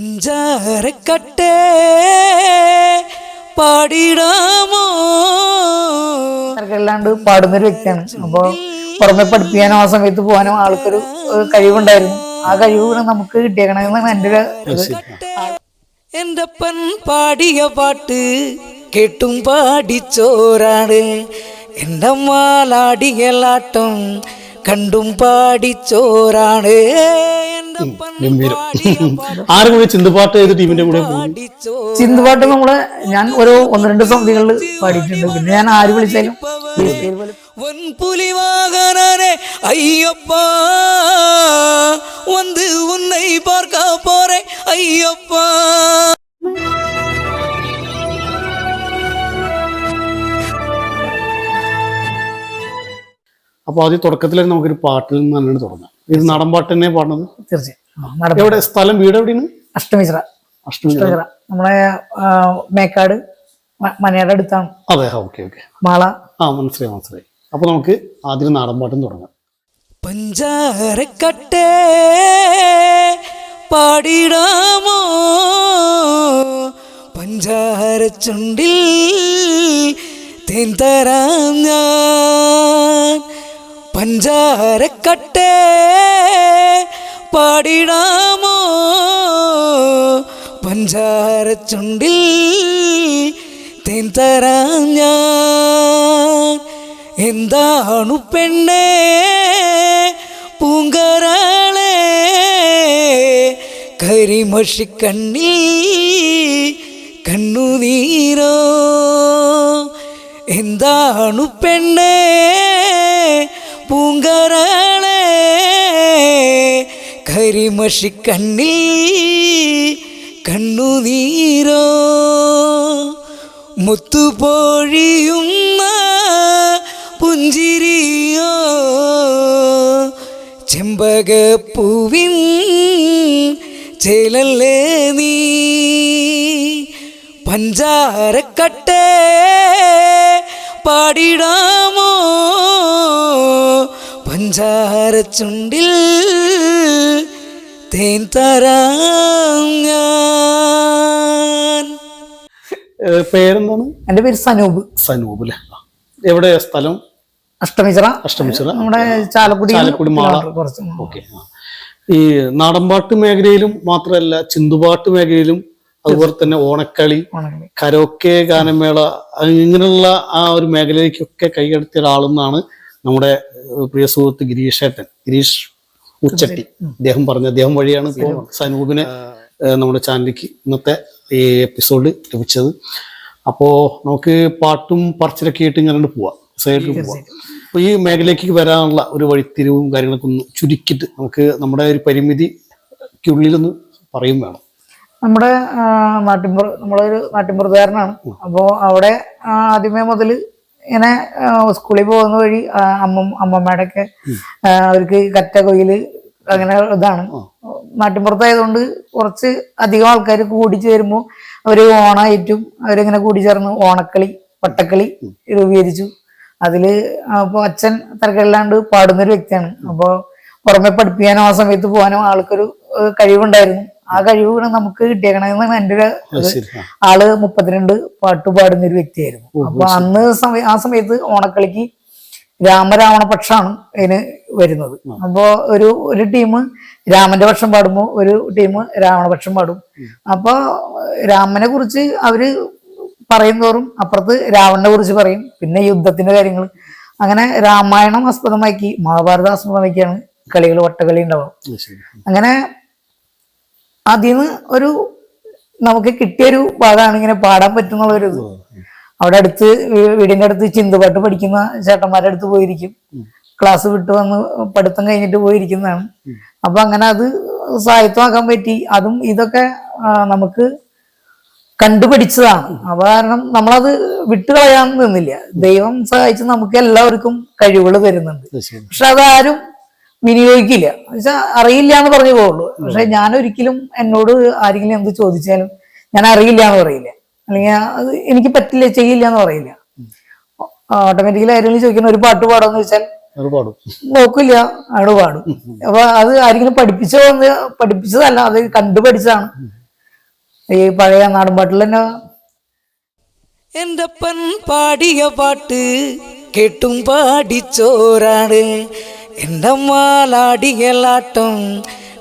പഞ്ചാരക്കട്ടേ പാടിടാമോ? അല്ലാണ്ട് പാടുന്ന ഒരു വ്യക്തിയാണ്. അപ്പോ പുറമെ പഠിപ്പിക്കാനും ആ സമയത്ത് പോകാനും ആൾക്കൊരു കഴിവുണ്ടായിരുന്നു. ആ കഴിവ് നമുക്ക് കിട്ടിയേക്കണമെന്നാണ് എന്റെ ഒരു എന്റെ എന്റെ പൻ പാടിയ പാട്ട് കേട്ടും പാടിച്ചോരാണ്. എന്റെ മാലാടിയലാട്ടം കണ്ടും പാടിച്ചോരാണ്. ഗംഭീരം പാടിയ പാട്ട് ആരും കൂടി ചിന്തപാട്ട് ഏത് ടീമിന്റെ കൂടെ പോകും പാടിച്ചോ ചിന്തുപാട്ട് നമ്മള് ഞാൻ ഒരു ഒന്ന് രണ്ട് സമിതികളിൽ പാടിയിട്ടുണ്ട് പിന്നെ ഞാൻ ആര് വിളിച്ചാലും பொன்புலிவாகனே ஐயப்பா வந்து உன்னை பார்க்க போறேன் ஐயப்பா അപ്പൊ ആദ്യം തുടക്കത്തിൽ തന്നെ നമുക്കൊരു പാട്ടിൽ നിന്ന് തന്നെയാണ് തുടങ്ങാം ഇത് നാടൻ പാട്ട് തന്നെ പാടുന്നത് തീർച്ചയായും എവിടെ? സ്ഥലം വീട് എവിടെയാണ്? അഷ്ടമിശ്ര. അഷ്ടമി അഷ്ടമിശ്ര. നമ്മളെ മേക്കാട് മനയുടെ അടുത്താണ്. അതെ ഓക്കെ ഓക്കെ. മാള. ആ മനസ്സിലായി മനസ്സിലായി. അപ്പൊ നമുക്ക് ആദ്യം നാടൻ പാട്ടും തുടങ്ങാം. പഞ്ചാരക്കട്ടേ പാടിടാമോ? പഞ്ചാര ചുണ്ടിൽ തേൻ തരാം ഞാൻ. പഞ്ചാരക്കട്ടേ പാടിടാമോ? പഞ്ചാര ചുണ്ടിൽ തേൻ തരാം ഞാൻ. എന്താണു പെണ്ണേ പൂങ്കരാളെ? കരിമഷി കണ്ണി കണ്ണുനീരോ എന്താണു പെണ്ണേ പൂങ്കരാളെ കരിമഷി കണ്ണി കണ്ണുനീരോ മുത്തുപോഴിയുന്ന പുഞ്ചിരിയോ ചെമ്പകപ്പൂവിൻ ചേലല്ലേ നീ? പഞ്ചാരക്കട്ടേ പാടിടാമോ? പഞ്ചാര ചുണ്ടിൽ തേൻ തരാം ഞാൻ. ഏ, പേരെന്താണ്? എന്റെ പേര് സനൂപ്. സനൂപ് അല്ലേ എവിടെ സ്ഥലം? അഷ്ടമിശ്ര അഷ്ടമിച്ചിറ. നമ്മുടെ ചാലക്കുടി ചാലക്കുടി മാള. കുറച്ച്. ഓക്കെ. ഈ നാടൻപാട്ട് മേഖലയിലും മാത്രമല്ല ചിന്തുപാട്ട് മേഖലയിലും അതുപോലെ തന്നെ ഓണക്കളി. കരോക്കെ ഗാനമേള ഇങ്ങനെയുള്ള ആ ഒരു മേഖലയിലേക്കൊക്കെ കൈകടത്തിയ ഒരാളെന്നാണ് നമ്മുടെ പ്രിയ സുഹൃത്ത് ഗിരീഷേട്ടൻ ഗിരീഷ് ഉച്ചട്ടി. അദ്ദേഹം പറഞ്ഞു അദ്ദേഹം വഴിയാണ് ഇപ്പോൾ സനൂപിനെ നമ്മുടെ ചാനലിലേക്ക് ഇന്നത്തെ ഈ എപ്പിസോഡ് ലഭിച്ചത്. അപ്പോ നമുക്ക് പാട്ടും പറച്ചിലൊക്കെ ആയിട്ട് ഇങ്ങനെ പോവാം. സൈഡിൽ പോവാം. അപ്പൊ ഈ മേഖലയ്ക്ക് വരാനുള്ള ഒരു വഴിത്തിരിവും കാര്യങ്ങളൊക്കെ ഒന്ന് ചുരുക്കിട്ട് നമുക്ക് നമ്മുടെ ഒരു പരിമിതിക്കുള്ളിലൊന്ന് പറയും വേണം നമ്മുടെ നാട്ടിൻപുറ നമ്മളൊരു നാട്ടിൻപുറത്തുകാരനാണ് അപ്പോൾ അവിടെ ആദ്യമേ മുതൽ ഇങ്ങനെ സ്കൂളിൽ പോകുന്ന വഴി അമ്മ അമ്മമ്മയുടെ ഒക്കെ അവർക്ക് കറ്റ കൊയിൽ അങ്ങനെ ഇതാണ്. നാട്ടിൻപുറത്തായതുകൊണ്ട് കുറച്ച് അധികം ആൾക്കാർ കൂടി ചേരുമ്പോൾ അവർ ഓണായിട്ടും അവരിങ്ങനെ കൂടി ചേർന്ന് ഓണക്കളി പട്ടക്കളി രൂപീകരിച്ചു അതിൽ അപ്പോൾ അച്ഛൻ തിരക്കില്ലാണ്ട് പാടുന്നൊരു വ്യക്തിയാണ്. അപ്പോൾ പുറമെ പഠിപ്പിക്കാനോ ആ സമയത്ത് പോകാനോ ആൾക്കൊരു കഴിവുണ്ടായിരുന്നു. ആ കഴിവ് നമുക്ക് കിട്ടിയേക്കണമെന്നാണ് എന്റെ ഒരു. ആൾ മുപ്പത്തിരണ്ട് പാട്ട് പാടുന്ന ഒരു വ്യക്തിയായിരുന്നു. അപ്പൊ അന്ന് സമയ ആ സമയത്ത് ഓണക്കളിക്ക് രാമരാവണ പക്ഷാണ് അതിന് വരുന്നത്. അപ്പോ ഒരു ഒരു ടീം രാമന്റെ പക്ഷം പാടുമ്പോൾ ഒരു ടീം രാവണപക്ഷം പാടും. അപ്പൊ രാമനെ കുറിച്ച് അവർ പറയും തോറും അപ്പുറത്ത് രാവണനെ കുറിച്ച് പറയും. പിന്നെ യുദ്ധത്തിന്റെ കാര്യങ്ങൾ അങ്ങനെ രാമായണം ആസ്പദമാക്കി മഹാഭാരത ആസ്പദമാക്കിയാണ് കളികൾ വട്ടകളി ഉണ്ടാവുക. അങ്ങനെ അതിൽ നിന്ന് ഒരു നമുക്ക് കിട്ടിയൊരു ഭാഗമാണ് ഇങ്ങനെ പാടാൻ പറ്റുന്നുള്ള ഒരു ഇത്. അവിടെ അടുത്ത് വീടിന്റെ അടുത്ത് ചിന്തുപാട്ട് പഠിക്കുന്ന ചേട്ടന്മാരുടെ അടുത്ത് പോയിരിക്കും. ക്ലാസ് വിട്ട് വന്ന് പഠിത്തം കഴിഞ്ഞിട്ട് പോയിരിക്കുന്നതാണ്. അപ്പൊ അങ്ങനെ അത് സാഹിത്യമാക്കാൻ പറ്റി. അതും ഇതൊക്കെ നമുക്ക് കണ്ടുപിടിച്ചതാണ്. അപ്പൊ കാരണം നമ്മളത് വിട്ടുകളയാൻ നിന്നില്ല. ദൈവം സഹായിച്ച് നമുക്ക് എല്ലാവർക്കും കഴിവുകൾ തരുന്നുണ്ട്. പക്ഷെ അതാരും വിനിയോഗിക്കില്ല. എന്നുവെച്ചാൽ അറിയില്ല എന്ന് പറഞ്ഞു പോകുള്ളൂ പക്ഷെ ഞാൻ ഒരിക്കലും എന്നോട് ആരെങ്കിലും എന്ത് ചോദിച്ചാലും ഞാൻ അറിയില്ല എന്ന് പറയില്ല. അല്ലെങ്കിൽ അത് എനിക്ക് പറ്റില്ല ചെയ്യില്ല എന്ന് പറയില്ല ഓട്ടോമാറ്റിക്കലി ആരെങ്കിലും ചോദിക്കുന്ന ഒരു പാട്ട് പാടുമെന്ന് വെച്ചാൽ നോക്കില്ല അവിടെ പാടും. അപ്പൊ അത് ആരെങ്കിലും പഠിപ്പിച്ചോ എന്ന് പഠിപ്പിച്ചതല്ല അത് കണ്ടു പഠിച്ചതാണ്. ഈ പഴയ നാടൻ പാട്ടിൽ തന്നെ. എന്തപ്പൻ പാടിയ പാട്ട് കേട്ടും പാടിച്ചോരാണ്. എന്റെ അമ്മാലാടിയലാട്ടം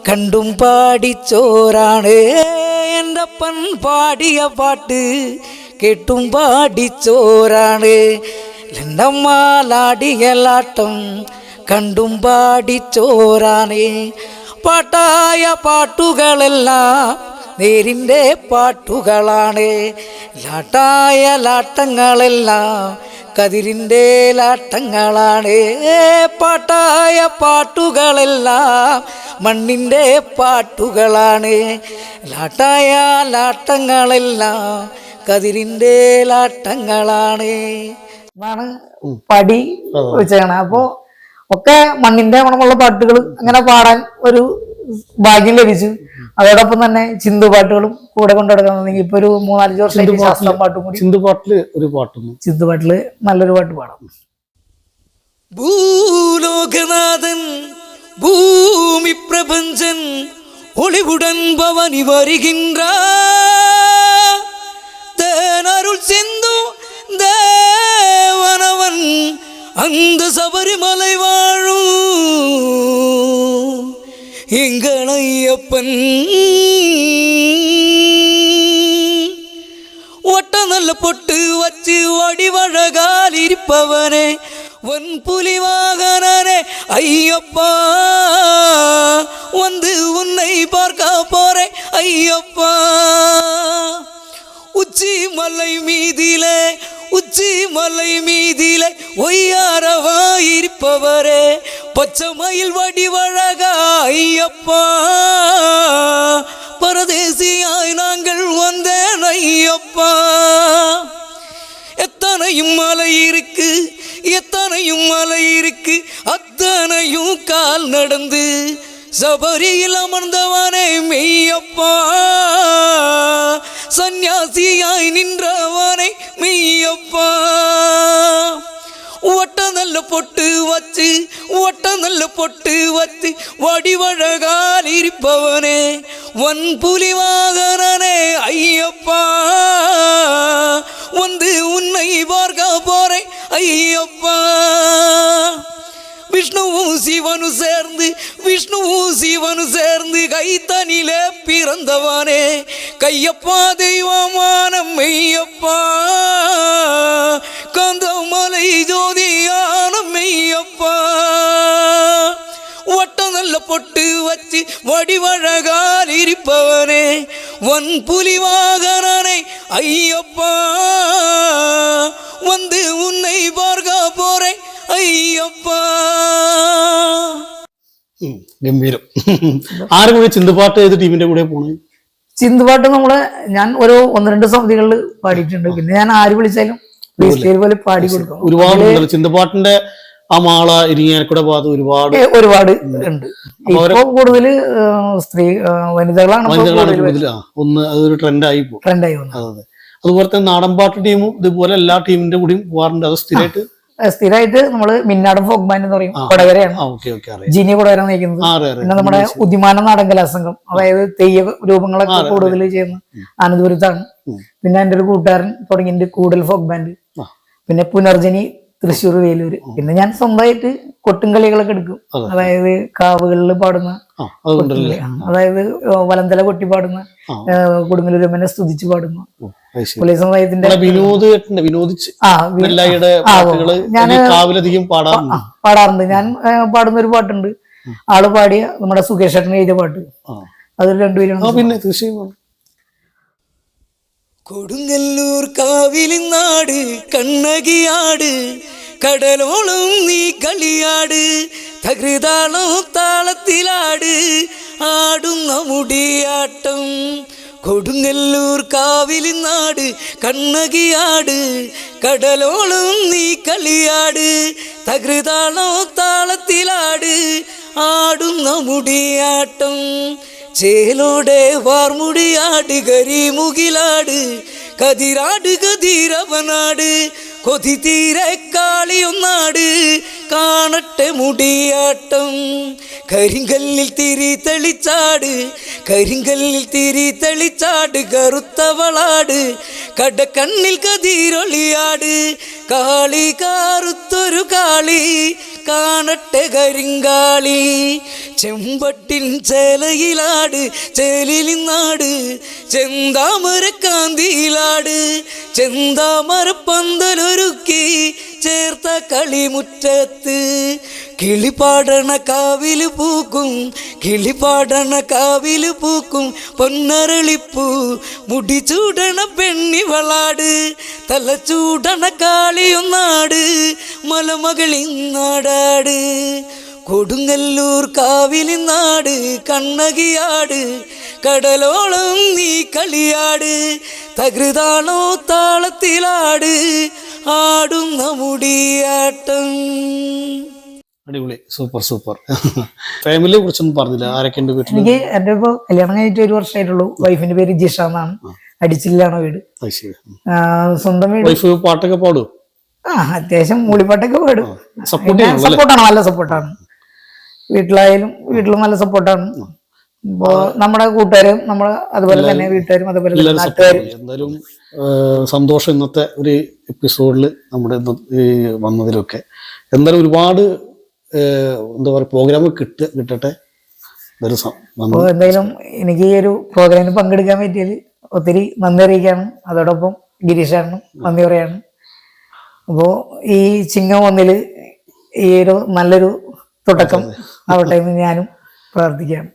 കണ്ടും പാടിച്ചോരാണ്. പൻ പാടിയ പാട്ട് കേട്ടും പാടിച്ചോരാണ്. എന്തമ്മാലാടിയലാട്ടം കണ്ടും പാടിച്ചോരാണ്. പാട്ടായ പാട്ടുകളെല്ലാം നേരിന്റെ പാട്ടുകളാണ്. ലാട്ടായ ലാട്ടങ്ങളെല്ലാം കതിരിന്റെ ലാട്ടങ്ങളാണ്. പാട്ടായ പാട്ടുകളെല്ലാം മണ്ണിന്റെ പാട്ടുകളാണ്. ലാട്ടായ ലാട്ടങ്ങളെല്ലാം കതിരിന്റെ ലാട്ടങ്ങളാണ്. എന്നാണ് പടി വെച്ചാണ്. അപ്പോ ഒക്കെ മണ്ണിന്റെ മണമുള്ള പാട്ടുകൾ അങ്ങനെ പാടാൻ ഒരു ഭാഗ്യം ലഭിച്ചു അതോടൊപ്പം തന്നെ ചിന്തു പാട്ടുകളും കൂടെ കൊണ്ടുനടക്കുന്നത് ഇപ്പൊ ഒരു മൂന്നാലഞ്ച് വർഷമായിട്ട് ശാസ്ത്രം പാട്ടും കൂടി ചിന്തുപാട്ടില് ഒരു പാട്ടൊന്നും ചിന്തു പാട്ടില് നല്ലൊരു പാട്ട് പാടാം பூலோகநாதன் பூமி பிரபஞ்சன் ஒளிவுடன் பவனி வருகின்றார் தேனருள் சிந்தும் தேவனவன் அந்த சபரிமலை எங்கள் ஐயப்பன் ஒட்டநல்ல பொட்டு வச்சு வடிவழகால் இருப்பவனே ஒன் புலி வாகனனே ஐயப்பா. வந்து உன்னை பார்க்க போறேன் ஐயப்பா. உச்சி மலை மீதிலே உச்சி மலை மீதிலே ஒய்யாரவா இருப்பவரே மயில் வடிவழகா ஐயப்பா பரதேசியாய் நாங்கள் வந்தேன் ஐயப்பா. எத்தனையும் மலை இருக்கு எத்தனையும் மலை இருக்கு அத்தனையும் கால் நடந்து சபரியில் அமர்ந்தவனே மெய்யப்பா. சந்நியாசியாய் நின்றவனை மெய்யப்பா. ஒட்ட நல்ல பொட்டு வச்சு ஒட்ட நல்ல பொட்டு வச்சு வடிவழகால் இருப்பவனே ஒன் புலிவாகனே ஐயப்பா. வந்து உன்னை பார்க்க போறேன் ஐயப்பா. விஷ்ணுவும் சிவனும் சேர்ந்து விஷ்ணுவும் சிவனும் சேர்ந்து கைத்தனில பிறந்தவனே கையப்பா தெய்வமான மெய்யப்பா. வச்சு வடிவழகால் இருப்பவனே வன் புலி வாகனனை ஐயப்பா வந்து உன்னை பார்க்க போறேன் ஐயப்பா ഉം, ഗംഭീരം ആരും കൂടി ചിന്തുപാട്ട് ഏത് ടീമിന്റെ കൂടെ പോണേ ചിന്തുപാട്ട് നമ്മള് ഞാൻ ഒരു ഒന്ന് രണ്ട് സമിതികളിൽ പാടിയിട്ടുണ്ട് പിന്നെ ഞാൻ ആര് വിളിച്ചാലും ഫ്രീ സ്റ്റൈൽ പോലെ പാടി കൊടുക്കും ഒരുപാട് ഉണ്ടല്ലോ ചിന്തുപാട്ടിന്റെ ആ മാള ഇരിങ്ങാനക്കൂടെ ഭാഗത്ത് ഒരുപാട് ഒരുപാട് ഉണ്ട്. ഇപ്പൊ കൂടുതൽ സ്ത്രീ വനിതകളാണ് വനിതകളാണ് കൂടുതൽ കൂടുതൽ. ആ ഒന്ന് അതൊരു ട്രെൻഡായി പോകും. ട്രെൻഡായി അതുപോലെ തന്നെ നാടൻപാട്ട് ടീമും ഇതുപോലെ എല്ലാ ടീമിന്റെ കൂടിയും പോകാറുണ്ട്. അത് സ്ഥിരമായിട്ട് സ്ഥിരമായിട്ട് നമ്മൾ മിന്നാടൻ ഫോക്ക് ബാൻഡ് എന്ന് പറയും കൊടകരയാണ്. ജിനി കൊടകര നയിക്കുന്നത്. പിന്നെ നമ്മുടെ ഉദ്യമാന നാടൻ കലാസംഘം അതായത് തെയ്യ രൂപങ്ങളൊക്കെ കൂടുതൽ ചെയ്യുന്ന ആനന്ദപുരത്താണ് പിന്നെ എന്റെ ഒരു കൂട്ടുകാരൻ തുടങ്ങിയിട്ട് കൂടൽ ഫോക്ക് ബാൻഡ് പിന്നെ പുനർജനി തൃശ്ശൂർ വേലൂര്. പിന്നെ ഞാൻ സ്വന്തമായിട്ട് കൊട്ടുംകളികളൊക്കെ എടുക്കും. അതായത് കാവുകളിൽ പാടുന്ന അതായത് വലന്തല കൊട്ടി പാടുന്ന കൊടുങ്ങലൂരമ്മനെ സ്തുതിച്ച് പാടുന്ന. ഓ, പുലി സമുദായത്തിന്റെ വിനോദ് വിനോദ് ഞാൻ പാടാറുണ്ട്. ഞാൻ പാടുന്ന ഒരു പാട്ടുണ്ട്. ആൾ പാടിയ നമ്മുടെ സുകേഷ് ഏട്ടൻ എഴുതിയ പാട്ട്. അത് രണ്ടുപേരും പിന്നെ തീർച്ചയായും കൊടുങ്ങല്ലൂർ കാവിലി നാട് കണ്ണകിയാട് കടലോളം നീ കളിയാട് തകൃതാളം താളത്തിലാട് ആടുന്ന മുടിയാട്ടം. കൊടുങ്ങല്ലൂർ കാവിലി നാട് കണ്ണകിയാട് കടലോളം നീ കളിയാട് തകൃതാളോ താളത്തിലാട് ആടുന്ന മുടിയാട്ടം. ചേലോടെ വാർമുടിയാട് കരിമുകിലാട് കതിരാട് കതിരവനാട് കൊതി തീരെ കാളിയൊന്നാട് കാണട്ടെ മുടിയാട്ടം. കരിങ്കല്ലിൽ തിരി തെളിച്ചാട് കരിങ്കല്ലിൽ തിരി തെളിച്ചാട് കറുത്തവളാട് കടക്കണ്ണിൽ കതിരൊളിയാട് കാളി കാറുത്തൊരു കാളി കാണട്ടെ കരിങ്കാളി. ചെമ്പട്ടിൻ ചേലയിലാട് ചേലിലി നാട് ചെന്താമര കാന്തിയിലാട് ചെന്താമര പന്തലൊരുക്കി ചേർത്ത കളിമുറ്റത്ത്. കിളിപാടണ കാവിൽ പൂക്കും കിളിപാടണ കാവിൽ പൂക്കും പൊന്നരളിപ്പൂ. മുടി ചൂടണ പെണ്ണിവളാട് തല ചൂടണ കാളിയൊന്നാട്. മലമകളിന്നാടാട് കൊടുങ്ങല്ലൂർ കാവിലിന്നാട് കണ്ണകിയാട്. കടലോളം നീ കളിയാട്. തകൃതാണോ താളത്തിലാട്. ആടുന്ന മുടിയാട്ടം. അടിപൊളി സൂപ്പർ സൂപ്പർ. ഫാമിലിയെ കുറിച്ചൊന്നും പറഞ്ഞില്ല. ആരൊക്കെ ഉണ്ട് വീട്ടിൽ എനിക്ക് എന്റെ ഇപ്പൊ കല്യാണം കഴിഞ്ഞിട്ട് ഒരു വർഷമായിട്ടുള്ളൂ. വൈഫിന്റെ പേര് ജിഷ എന്നാണ് അടിച്ചില്ലാണ് വീട്? സ്വന്തം വീട്. വൈഫ് പാട്ടൊക്കെ പാടും ആ അത്യാവശ്യം മൂളിപ്പാട്ടൊക്കെ പാടും. സപ്പോർട്ടാണ് നല്ല സപ്പോർട്ടാണ് വീട്ടിലായാലും വീട്ടിലും നല്ല സപ്പോർട്ടാണ് ഇപ്പോ നമ്മുടെ കൂട്ടുകാരും നമ്മളെ അതുപോലെ തന്നെ വീട്ടുകാരും അതുപോലെ നാട്ടുകാരും. എന്തായാലും സന്തോഷം ഇന്നത്തെ ഒരു എപ്പിസോഡിൽ നമ്മുടെ വന്നതിലൊക്കെ. എന്തായാലും ഒരുപാട് എന്താ പറയുക പ്രോഗ്രാം കിട്ട കിട്ടട്ടെ. അപ്പോൾ എന്തായാലും എനിക്ക് ഈ ഒരു പ്രോഗ്രാമിൽ പങ്കെടുക്കാൻ പറ്റിയതിൽ ഒത്തിരി നന്ദി അറിയിക്കാണ് അതോടൊപ്പം ഗിരീഷാണ് നന്ദി പറയാണ് അപ്പോൾ ഈ ചിങ്ങം ഒന്നിൽ ഈ ഒരു നല്ലൊരു തുടക്കം ആവട്ടെ എന്ന് ഞാനും പ്രാർത്ഥിക്കുകയാണ്.